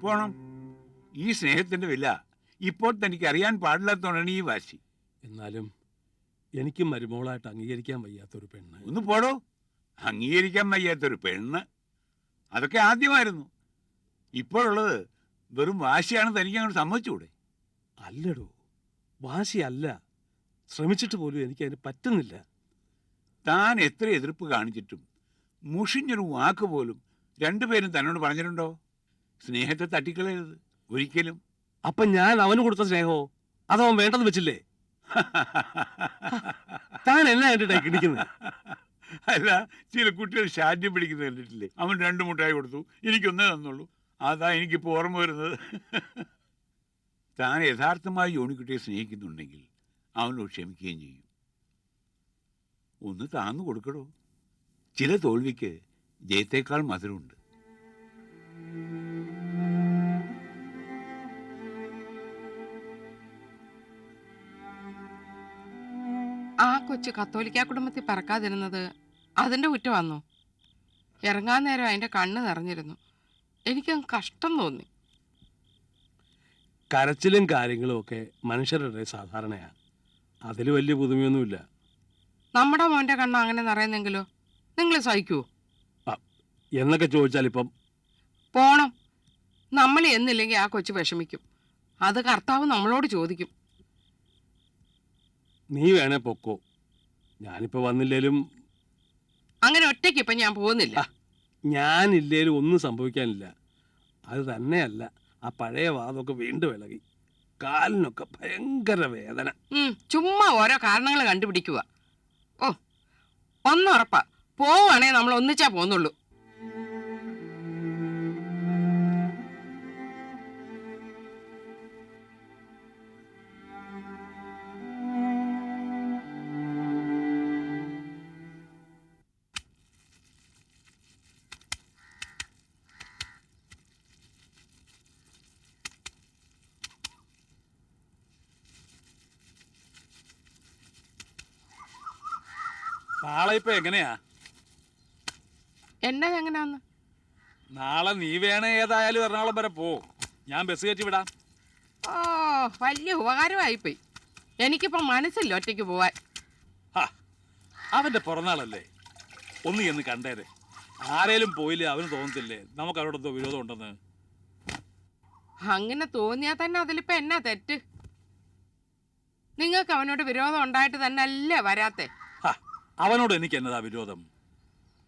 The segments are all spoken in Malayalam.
പോണം. ഈ സ്നേഹത്തിന്റെ വില ഇപ്പോൾ തനിക്ക് അറിയാൻ പാടില്ലാത്തതുകൊണ്ടാണ് ഈ വാശി. എന്നാലും എനിക്ക് മരുമോളായിട്ട് അംഗീകരിക്കാൻ വയ്യാത്തൊരു പെണ്ണ്. ഒന്ന് പോടോ. അംഗീകരിക്കാൻ വയ്യാത്തൊരു പെണ്ണ്. അതൊക്കെ ആദ്യമായിരുന്നു. ഇപ്പോഴുള്ളത് വെറും വാശിയാണ് തനിക്ക് അങ്ങോട്ട് സമ്മതിച്ചുകൂടെ? അല്ലടോ. വാശിയല്ല. ശ്രമിച്ചിട്ട് പോലും എനിക്ക് അതിന് പറ്റുന്നില്ല. താൻ എത്ര എതിർപ്പ് കാണിച്ചിട്ടും മുഷിഞ്ഞൊരു വാക്ക് പോലും രണ്ടുപേരും തന്നോട് പറഞ്ഞിട്ടുണ്ടോ? സ്നേഹത്തെ തട്ടിക്കളയരുത് ഒരിക്കലും. അപ്പൊ ഞാൻ അവന് കൊടുത്ത സ്നേഹമോ? അതവൻ വേണ്ടെന്ന് വെച്ചില്ലേ? താൻ എന്നെ കണ്ടിട്ടായി കിടിക്കുന്നത്. അല്ല ചില കുട്ടികൾ ശാഠ്യം പിടിക്കുന്നത് കണ്ടിട്ടില്ലേ? അവൻ രണ്ട് മുട്ടായി കൊടുത്തു എനിക്കൊന്നേ തന്നുള്ളൂ. അതാ എനിക്കിപ്പോൾ ഓർമ്മ വരുന്നത്. താൻ യഥാർത്ഥമായി യോണിക്കുട്ടിയെ സ്നേഹിക്കുന്നുണ്ടെങ്കിൽ അവനോട് ക്ഷമിക്കുകയും ചെയ്യും. ഒന്ന് താന്നു കൊടുക്കടോ. ചില തോൽവിക്ക് ജയത്തേക്കാൾ മധുരമുണ്ട്. ആ കൊച്ചു കത്തോലിക്ക കുടുംബത്തിൽ പറക്കാതിരുന്നത് അതിന്റെ കുറ്റമാണോ ഇറങ്ങാൻ നേരം അതിന്റെ കണ്ണ് നിറഞ്ഞിരുന്നു. എനിക്ക് കഷ്ടം തോന്നി. കരച്ചിലും കാര്യങ്ങളും ഒക്കെ മനുഷ്യരുടെ സാധാരണയാണ്. അതിൽ വലിയ പുതുമയൊന്നുമില്ല. നമ്മുടെ മോന്റെ കണ്ണ് അങ്ങനെ നിറയുന്നെങ്കിലോ? നിങ്ങൾ സഹിക്കുവോ എന്നൊക്കെ ചോദിച്ചാൽ ഇപ്പം പോണം. നമ്മൾ എന്നില്ലെങ്കിൽ ആ കൊച്ചു വിഷമിക്കും. അത് കർത്താവ് നമ്മളോട് ചോദിക്കും. നീ വേണേ പൊക്കോ. ഞാനിപ്പോൾ വന്നില്ലേലും അങ്ങനെ ഒറ്റയ്ക്ക് ഇപ്പം ഞാൻ പോകുന്നില്ല. ഞാനില്ലേലും ഒന്നും സംഭവിക്കാനില്ല. അത് തന്നെയല്ല ആ പഴയ വാദമൊക്കെ വീണ്ടും ഇളകി. കാലിനൊക്കെ ഭയങ്കര വേദന. ചുമ്മാ ഓരോ കാരണങ്ങൾ കണ്ടുപിടിക്കുക. ഓ ഒന്നുറപ്പാ. പോവാണേ നമ്മൾ ഒന്നിച്ചാ പോന്നുള്ളൂ നാളെ ഇപ്പൊ എങ്ങനെയാ? എന്നെ എങ്ങനെയാന്ന് നാളെ നീ വേണേ ഏതായാലും എറണാകുളം വരെ പോ. ഞാൻ ബസ് കയറ്റി വിടാം. ഓ വലിയ ഉപകാരമായിപ്പോയി. എനിക്കിപ്പോ മനസ്സില്ല ഒറ്റയ്ക്ക് പോവാൻ. അവന്റെ പിറന്നാളല്ലേ? ഒന്ന് എന്ന് കണ്ടേരെ. ആരേലും പോയില്ലേ അവന് തോന്നത്തില്ലേ? നമുക്ക് അവരോടെന്തോ വിരോധം ഉണ്ടെന്ന്. അങ്ങനെ തോന്നിയാൽ തന്നെ അതിലിപ്പോ എന്നാ തെറ്റ്? നിങ്ങൾക്ക് അവനോട് വിരോധം ഉണ്ടായിട്ട് തന്നെ അല്ലേ വരാത്തെ അവനോട് എനിക്ക് എന്നതാ വിരോധം?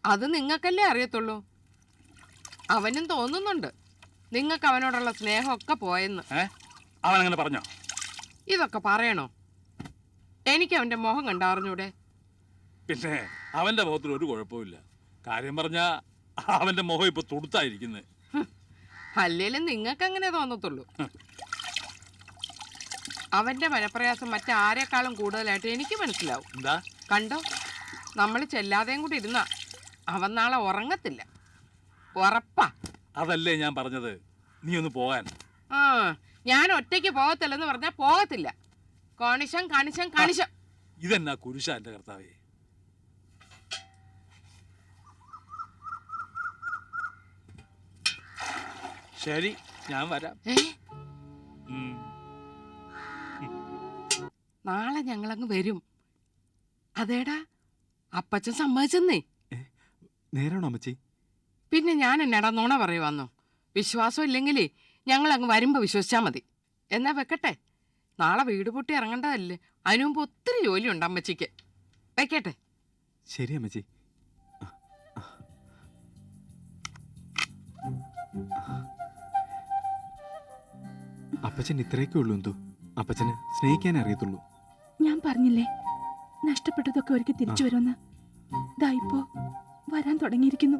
അത് നിങ്ങൾക്കല്ലേ അറിയത്തുള്ളൂ? അവനും തോന്നുന്നുണ്ട്. നിങ്ങൾക്ക് അവനോടുള്ള സ്നേഹമൊക്കെ പോയെന്ന്. അവൻ അങ്ങനെ പറഞ്ഞോ? ഇതൊക്കെ പറയണോ? എനിക്ക് അവന്റെ മോഹം കണ്ടറിഞ്ഞൂടെ പിന്നെ അവന്റെ മുഖത്തിൽ ഒരു കുഴപ്പമില്ല കാര്യം പറഞ്ഞാ അവന്റെ മുഖം ഇപ്പൊ തുടുത്തായിരിക്കുന്നത് അല്ലേലും നിങ്ങൾക്ക് അങ്ങനെ തോന്നത്തുള്ളൂ. അവന്റെ മനപ്രയാസം മറ്റാരെക്കാളും കൂടുതലായിട്ട് എനിക്ക് മനസ്സിലാവും. എന്താ? കണ്ടോ? നമ്മൾ ചെല്ലാതെയും കൂടി ഇരുന്ന. അവൻ നാളെ ഉറങ്ങത്തില്ല. ഉറപ്പാ. അതല്ലേ ഞാൻ പറഞ്ഞത്. നീ ഒന്ന് പോകാൻ. ആ ഞാൻ ഒറ്റയ്ക്ക് പോകത്തില്ലെന്ന് പറഞ്ഞാൽ പോകത്തില്ല. കണിശം കണിശം കണിശം. ഇതെന്നാ കുരിശ എന്റെ കർത്താവേ. ശരി ഞാൻ വരാം. ഏ? ഉം. നാളെ ഞങ്ങളങ്ങ് വരും. അതേടാ അപ്പച്ചൻ സമ്മതിച്ചെന്നേ. നേരാണോ അമ്മച്ചി? പിന്നെ ഞാൻ എന്നാടാ നുണ പറയുവാന്നോ വിശ്വാസം ഇല്ലെങ്കിലേ ഞങ്ങൾ അങ്ങ് വരുമ്പോൾ വിശ്വസിച്ചാൽ മതി. എന്നാ വെക്കട്ടെ? നാളെ വീട് പൊട്ടി ഇറങ്ങേണ്ടതല്ലേ? അതിനു മുമ്പ് ഒത്തിരി ജോലിയുണ്ട് അമ്മച്ചിക്ക്. വെക്കട്ടെ? ശരി അമ്മച്ചി. അപ്പച്ചൻ ഇത്രയൊക്കെ ഉള്ളൂ എന്തോ? അപ്പച്ചന് സ്നേഹിക്കാൻ അറിയത്തുള്ളൂ. ഞാൻ പറഞ്ഞില്ലേ? നഷ്ടപ്പെട്ടതൊക്കെ ഒരിക്കൽ തിരിച്ചു വരുമെന്ന്? ഇതായിപ്പോ വരാൻ തുടങ്ങിയിരിക്കുന്നു.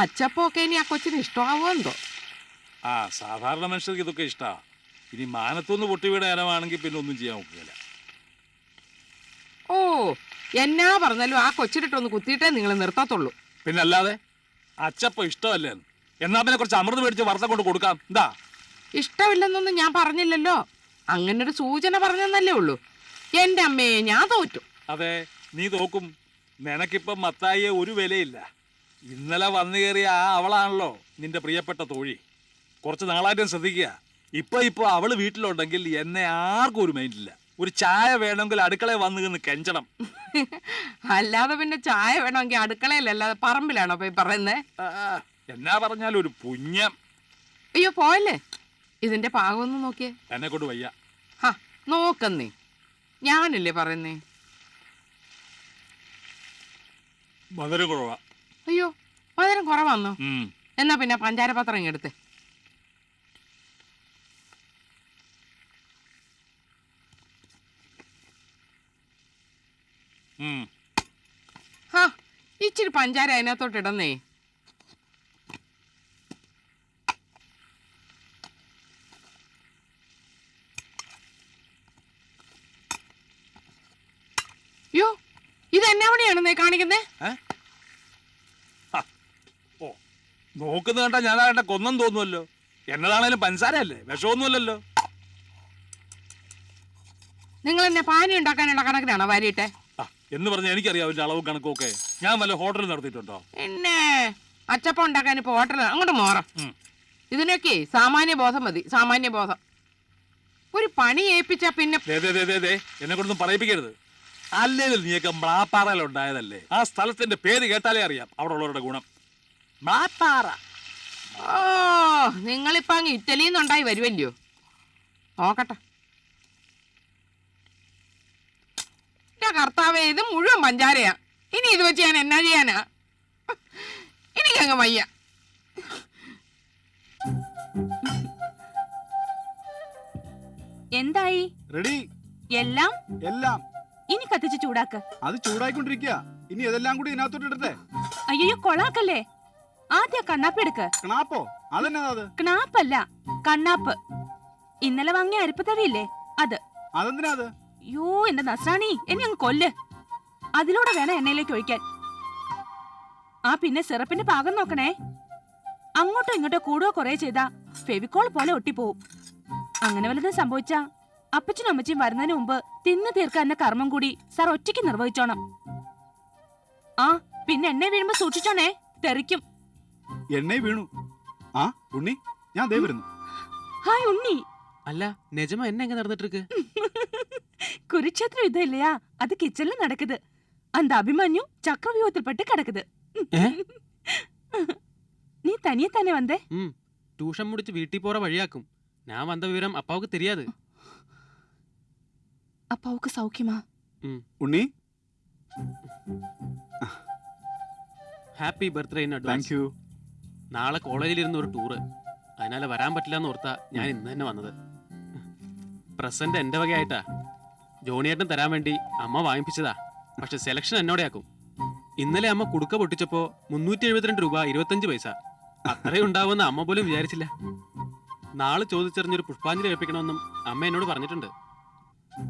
അച്ചപ്പൊക്കെ ഇനി ആ കൊച്ചിന് ഇഷ്ടമാവോ എന്തോ ആ സാധാരണ മനുഷ്യർക്ക് ഇതൊക്കെ ഇഷ്ടാ. ഇനി മാനത്തൊന്ന് പൊട്ടിവിടെ ഇനമാണെങ്കിൽ പിന്നെ ഒന്നും ചെയ്യാൻ നോക്കുകയില്ല ഓ എന്നാ പറഞ്ഞാലും ആ കൊച്ചിട്ടൊന്ന് കുത്തിയിട്ടേ നിങ്ങൾ നിർത്താത്തുള്ളൂ. പിന്നെ അല്ലാതെ അച്ചപ്പ ഇഷ്ടമല്ലേ? എന്നാ പിന്നെ കുറച്ച് അമൃത് മേടിച്ച് വറുത്ത കൊണ്ട് കൊടുക്കാം. എന്താ ഇഷ്ടമില്ലെന്നൊന്നും ഞാൻ പറഞ്ഞില്ലല്ലോ. അങ്ങനെ ഒരു സൂചന പറഞ്ഞെന്നല്ലേ ഉള്ളൂ. എന്റെ അമ്മയെ ഞാൻ തോറ്റു. അതെ നീ തോക്കും. നിനക്കിപ്പം മത്തായിയെ ഒരു വിലയില്ല. ഇന്നലെ വന്നു കയറിയ ആ അവളാണല്ലോ നിന്റെ പ്രിയപ്പെട്ട തോഴി. കുറച്ച് നാളായിട്ടും ശ്രദ്ധിക്കുക. ഇപ്പൊ ഇപ്പൊ അവൾ വീട്ടിലുണ്ടെങ്കിൽ എന്നെ ആർക്കും ഒരു മൈൻഡില്ല. ഒരു ചായ വേണമെങ്കിൽ അടുക്കളയിൽ വന്നു നിന്ന് കെഞ്ചണം. അല്ലാതെ പിന്നെ ചായ വേണമെങ്കിൽ അടുക്കളയിലല്ലാതെ പറമ്പിലാണോ പോയി പറയുന്നേ? എന്നാ പറഞ്ഞാൽ ഒരു പുഞ്ഞം അയ്യോ പോയല്ലേ? ഇതിന്റെ പാകം ഒന്ന് നോക്കിയേ. എന്നെ കൊണ്ട് വയ്യ. ഹാ നോക്കുന്നേ. ഞാനല്ലേ പറയുന്നേ? മധുരം കുറവാ. അയ്യോ മധുരം കുറവാന്നോ? ഉം. എന്നാ പിന്നെ പഞ്ചാര പത്രം ഇങ്ങെടുത്ത് ഉം. ഹാ ഇച്ചിരി പഞ്ചാര അതിനകത്തോട്ട് ഇടന്നേ. യോ ഇത് എന്നാ പണിയാണെന്നേ കാണിക്കുന്നേ? ഓ ഞാൻ കേട്ട കൊന്നും തോന്നുമല്ലോ എന്നതാണേലും പഞ്ചസാരയല്ലേ വിഷമൊന്നുമല്ലല്ലോ. നിങ്ങൾ എന്നെ പാനി ഉണ്ടാക്കാനുള്ള കണക്കിനാണോ വാരിയിട്ടെ? എന്ന് പറഞ്ഞാൽ എനിക്കറിയാം അവന്റെ അളവും കണക്കൊക്കെ ഞാൻ വല്ല ഹോട്ടൽ നടത്തിയിട്ടുണ്ടോ? പിന്നെ അച്ചപ്പം ഉണ്ടാക്കാൻ ഇപ്പൊ ഹോട്ടൽ അങ്ങോട്ട് മാറാം. ഇതിനൊക്കെ സാമാന്യ ബോധം മതി സാമാന്യ ബോധം. ഒരു പണി ഏൽപ്പിച്ച പിന്നെ എന്നെ കൊണ്ടൊന്നും പറയിപ്പിക്കരുത്. അല്ലെങ്കിൽ നീയൊക്കെ മ്ലാപ്പാറയിലുണ്ടായതല്ലേ ആ സ്ഥലത്തിന്റെ പേര് കേട്ടാലേ അറിയാം അവിടെ ഉള്ളവരുടെ ഗുണം. മ്ലാപ്പാറ. ഓ നിങ്ങളിപ്പോ അങ്ങ് ഇറ്റലിയിൽ നിന്നുണ്ടായി വരുമല്ലയോ നോക്കട്ടെ. എന്റെ കർത്താവേ ഇത് മുഴുവൻ പഞ്ചാരയാ. ഇനി ഇത് വെച്ച് ഞാൻ എന്നാ ചെയ്യാനാ? എനിക്കങ്ങ് വയ്യ. എന്തായി? റെഡി. എല്ലാം? എല്ലാം. ഇനി കത്തിച്ച് ചൂടാക്ക്. അത് ചൂടായിക്കൊണ്ടിരിക്കുക ഇനി ഇതെല്ലാം കൂടി ഇതിനകത്തോട്ട് ഇടട്ടെ? അയ്യോ കൊളാക്കല്ലേ? ആദ്യ കണ്ണാപ്പ് എടുക്ക്. കണാപ്പോ അതെന്നാ അത്? കണാപ്പല്ല കണ്ണാപ്പ്. ഇന്നലെ വാങ്ങിയ അരിപ്പത്തവിയില്ലേ അത്. അതെന്തിനാ അത്? യോ എന്റെ നസ്രാണി. എന്നെ അങ്ങ് കൊല്ല്. അതിലൂടെ വേണം എണ്ണയിലേക്ക് ഒഴിക്കാൻ. ആ പിന്നെ സിറപ്പിന്റെ പാകം നോക്കണേ. അങ്ങോട്ടോ ഇങ്ങോട്ടോ കൂടുകയോ കുറേ ചെയ്താ ഫെവിക്കോൾ പോലെ ഒട്ടിപ്പോവും. അങ്ങനെ വല്ലതും സംഭവിച്ചാ അപ്പച്ചനും അമ്മച്ചിയും വരുന്നതിന് മുമ്പ് തിന്നു തീർക്കാൻ എന്ന കർമ്മം കൂടി സാർ ഒറ്റയ്ക്ക് നിർവഹിച്ചോണം. ആ പിന്നെ എണ്ണ വീഴുമ്പോ സൂക്ഷിച്ചോണേ. തെറിക്കും. എണ്ണ വീണു. ആ ഉണ്ണി ഞാൻ ദേ വരുന്നു. ഹായ് ഉണ്ണി. അല്ല നിജമ എന്നെ എങ്ങനെ നടന്നിട്ട് കുരുക്ഷേത്ര യുദ്ധം ഇല്ലയാ അത് കിച്ചണിൽ നടക്കുന്നത് അന്ത അഭിമന്യു ചക്രവ്യൂഹത്തിൽപ്പെട്ട് കിടക്കുന്നത് നീ തനിയെ തന്നെ വന്നേ ട്യൂഷൻ മുടിച്ച് വീട്ടിൽ പോറ വഴിയാക്കും. ഞാൻ വന്ന വിവരം അപ്പാവുക്ക് തിരിയാത്. അപ്പാവുക്ക് സൗഖ്യമാ. Unni? Happy birthday in advance നാളെ കോളേജിൽ കോളേജിലിരുന്ന ഒരു ടൂർ അതിനാൽ വരാൻ പറ്റില്ല എന്ന് ഓർത്താ ഞാൻ ഇന്ന് തന്നെ വന്നത്. പ്രസന്റ് എന്റെ വകയായിട്ടാ. ജോണിയേട്ടൻ തരാൻ വേണ്ടി അമ്മ വാങ്ങിപ്പിച്ചതാ. പക്ഷെ സെലക്ഷൻ എന്നോടെയാക്കും. ഇന്നലെ അമ്മ കുടുക്ക പൊട്ടിച്ചപ്പോ മുന്നൂറ്റി എഴുപത്തിരണ്ട് രൂപ ഇരുപത്തഞ്ച് പൈസ. അത്രയും ഉണ്ടാവുമെന്ന് അമ്മ പോലും വിചാരിച്ചില്ല. നാളെ ചോദിച്ചറിഞ്ഞൊരു പുഷ്പാഞ്ജലി ഏൽപ്പിക്കണമെന്നും അമ്മ എന്നോട് പറഞ്ഞിട്ടുണ്ട്.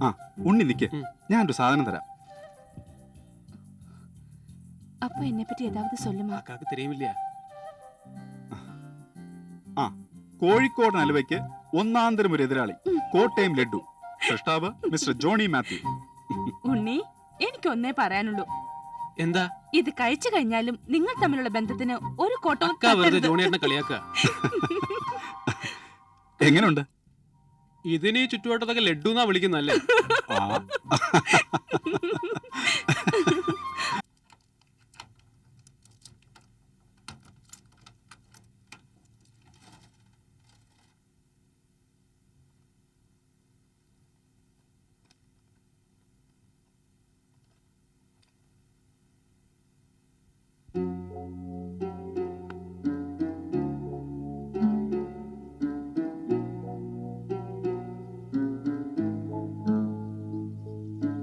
ആ ഉണ്ണി നിക്ക്. ഞാൻ ഒരു സാധനം തരാം. അപ്പൊ എന്നെ പറ്റി ഏതാവത് സൊല്ലുമാ അക്കാക്ക് ആ കോഴിക്കോടൻ അലുവയ്ക്ക് ഒന്നാം തരം ഒരു എതിരാളി. കോട്ടയം ലഡു. സൃഷ്ടാവ് മിസ്റ്റർ ജോണി മാത്യു. ഉണ്ണി എനിക്കൊന്നേ പറയാനുള്ളൂ. എന്താ? ഇത് കഴിച്ചു കഴിഞ്ഞാലും നിങ്ങൾ തമ്മിലുള്ള ബന്ധത്തിന് ഒരു കോട്ടവും എങ്ങനെയുണ്ട് ഇതിന് ചുറ്റുവട്ടത്തൊക്കെ ലഡ്ഡു എന്നാ വിളിക്കുന്നല്ലേ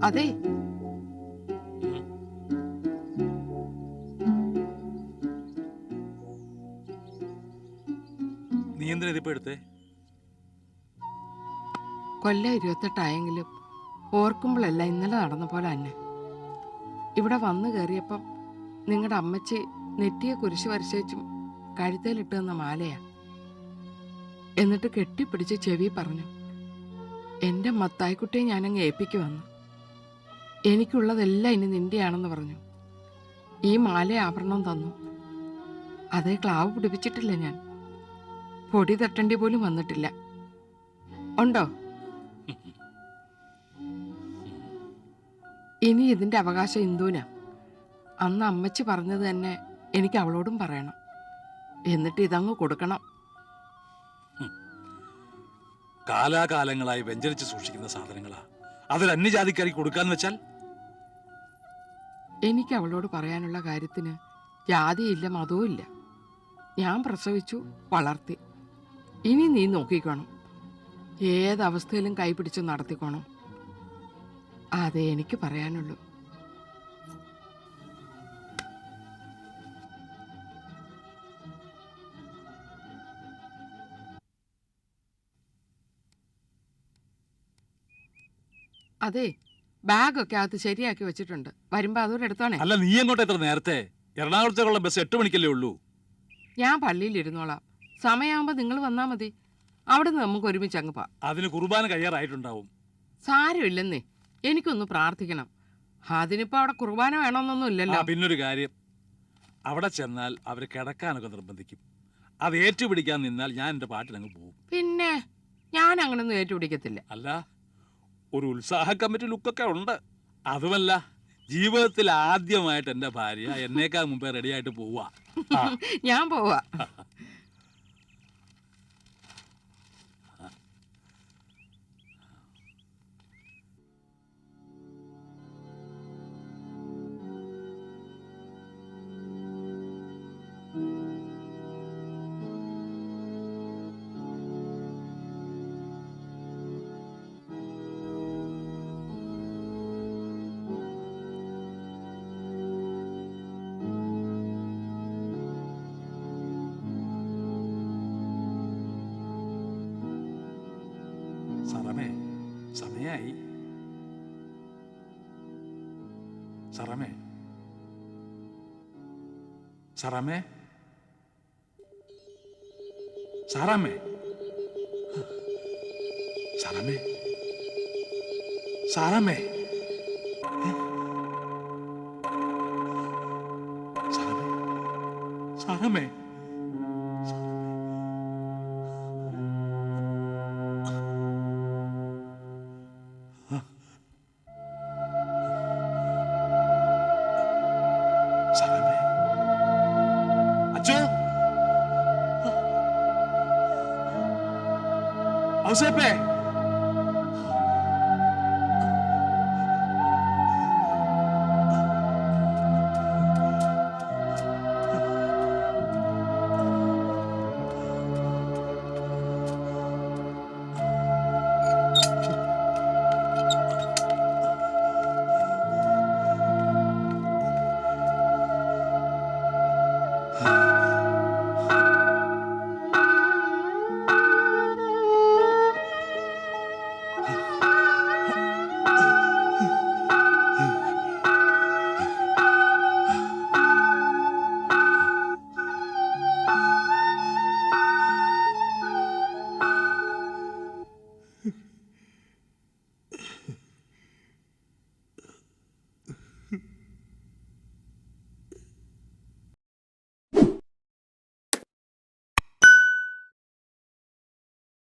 അതെ. നീ എന്തിനാ ഇതിപ്പോ എടുത്തേ? കൊല്ലം ഇരുപത്തെട്ടായെങ്കിലും ഓർക്കുമ്പോഴല്ല ഇന്നലെ നടന്ന പോലെ തന്നെ. ഇവിടെ വന്നു കയറിയപ്പം നിങ്ങളുടെ അമ്മച്ചി നെറ്റിയെ കുരിശ് വരച്ചും കഴുത്തേലിട്ട് തന്ന മാലയാ. എന്നിട്ട് കെട്ടിപ്പിടിച്ച് ചെവി പറഞ്ഞു എന്റെ മത്തായിക്കുട്ടിയെ ഞാനങ്ങ് ഏൽപ്പിക്ക് വന്നു എനിക്കുള്ളതെല്ലാം ഇനി നിന്റെയാണെന്ന് പറഞ്ഞു. ഈ മാല ആഭരണം തന്നു. അതേ ക്ലാവ് പിടിപ്പിച്ചിട്ടില്ല ഞാൻ. പൊടി തട്ടേണ്ടി പോലും വന്നിട്ടില്ല. ഉണ്ടോ? ഇനി ഇതിന്റെ അവകാശം ഇന്ദുവിനാ. അന്ന് അമ്മച്ചി പറഞ്ഞത് തന്നെ എനിക്ക് അവളോടും പറയണം. എന്നിട്ട് ഇതങ്ങ് കൊടുക്കണം. കാലാകാലങ്ങളായി വെഞ്ചരിച്ച് സൂക്ഷിക്കുന്ന സാധനങ്ങളാ. അതിൽ അന്യജാതിക്കാരി കൊടുക്കാന്ന് വെച്ചാൽ എനിക്ക് അവളോട് പറയാനുള്ള കാര്യത്തിന് ജാതിയില്ല മതവും ഇല്ല. ഞാൻ പ്രസവിച്ചു വളർത്തി. ഇനി നീ നോക്കിക്കോണം. ഏതവസ്ഥയിലും കൈപിടിച്ച് നടത്തിക്കോണം. അതെ എനിക്ക് പറയാനുള്ളൂ. അതെ ബാഗൊക്കെ അകത്ത് ശരിയാക്കി വെച്ചിട്ടുണ്ട്. വരുമ്പോ അതോടെ എടുത്തോണേ. അല്ല നീ എങ്ങോട്ട് എത്ര നേരത്തെ? എറണാകുളത്തേക്കുള്ള ബസ് എട്ട് മണിക്കല്ലേ ഉള്ളൂ. ഞാൻ പള്ളിയിൽ ഇരുന്നോളാം സമയമാകുമ്പോ നിങ്ങൾ വന്നാ മതി. അവിടെ നിന്ന് നമുക്ക് ഒരുമിച്ച് അങ്ങ് പോവാം. അതിന് കുർബാന കഴിയാറായിട്ടുണ്ടാവും. സാരമില്ലെന്നേ. എനിക്കൊന്ന് പ്രാർത്ഥിക്കണം. അതിനിപ്പോ അവിടെ കുർബാന വേണമെന്നൊന്നും ഇല്ലല്ലോ. പിന്നൊരു കാര്യം. അവിടെ ചെന്നാൽ അവർ കിടക്കാനൊക്കെ നിർബന്ധിക്കും. അത് ഏറ്റുപിടിക്കാൻ നിന്നാൽ ഞാൻ എന്റെ പാട്ടിനങ്ങ് പോകും പിന്നെ ഞാൻ അങ്ങനൊന്നും ഏറ്റുപിടിക്കത്തില്ല. അല്ല ഒരു ഉത്സാഹ കമ്മിറ്റി ലുക്കൊക്കെ ഉണ്ട്. അതുമല്ല ജീവിതത്തിൽ ആദ്യമായിട്ട് എന്റെ ഭാര്യ എന്നേക്കാൾ മുമ്പേ റെഡിയായിട്ട് പോവാ ഞാൻ പോവാ. സറമേ സമയായി. സറമേ. സറമേ. സാറാമേ. സാറാമേ. സാറാമേ. സാറാമേ. സാറാമ്മേ Você perde.